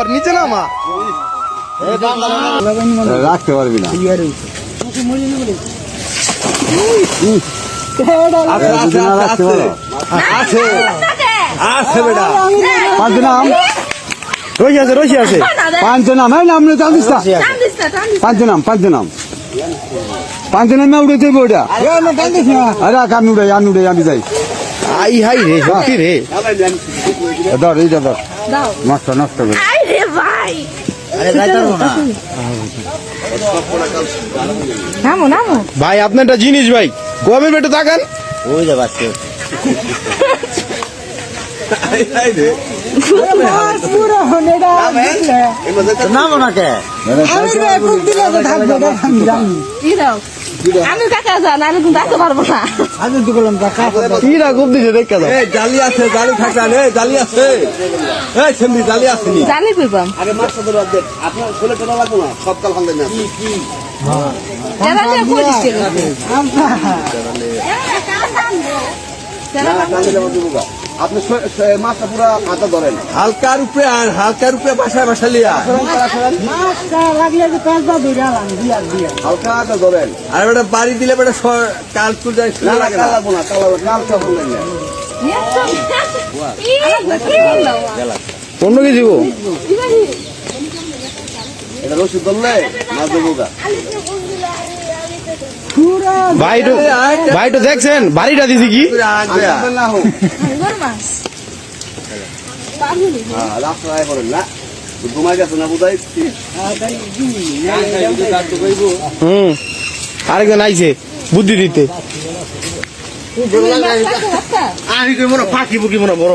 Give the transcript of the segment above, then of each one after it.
আর নিচে নামা রাখতে পারবি না। আছে আছে আছে। আছে আছে বেটা। পাঁচ নাম রশি আছে রশি আছে। পাঁচ নাম হ্যাঁ নাম নেই চালিস না। পাঁচ নাম পাঁচ নাম পাঁচ নামে উড়ে যাইব ওটা আরে আমি উড়াই আমি উড়াই আমি যাই। আই হাই রে সত্যি রে। ধর এইটা ধর। নষ্ট নষ্ট করে। আরে ভাই। নামো নামো। ভাই আপনার একটা জিনিস ভাই গমের পেটে তাকান। নামো? না কে দাও? আমি কাকা যান আমি কিন্তু আসতে পারব না। কিরা খুব দিছে দেখা দাও এই জালি আছে জালি থাকলে নে জালি আছে। এই সেমনি জালি আছে নি। কই দিছে? আপনি মাছটা পুরা কাঁচা ধরেন। হালকার উপরে আর হালকার উপরে বাসায় বাসা লিয়া হালকা কাঁচা ধরেন। আর বেটা বাড়ি দিলে বেটা কাল তুল যায় না না কালাবো না। কালাবো কালকা বললেন অন্য কিছু গো? এটা রসিদ ধরলে মাছ দেবো গা। ভাই তো ভাই তো দেখছেন? বাড়িটা দিছি কি? হ্যাঁ হুম আরেকজন আইছে বুদ্ধি দিতে। আমি কই মনে ফাঁকি বুকি মনে বড়।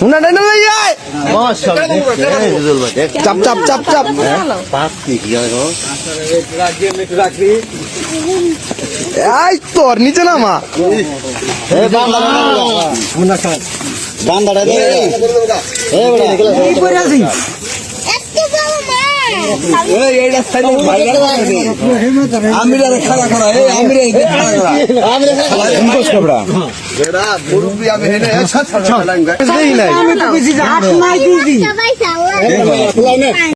মুন্না ডাইনা লই আয় চাপ চাপ চাপ চাপ এই তোর নিচে নামা এই এইটা সাইড আমি রে খাড়া করা এই আমি রে খাড়া করা মুখোশ কাপড়া বেড়া মুরব্বি আমি হেনে একসাথে ছাড়া নাই চাল্লা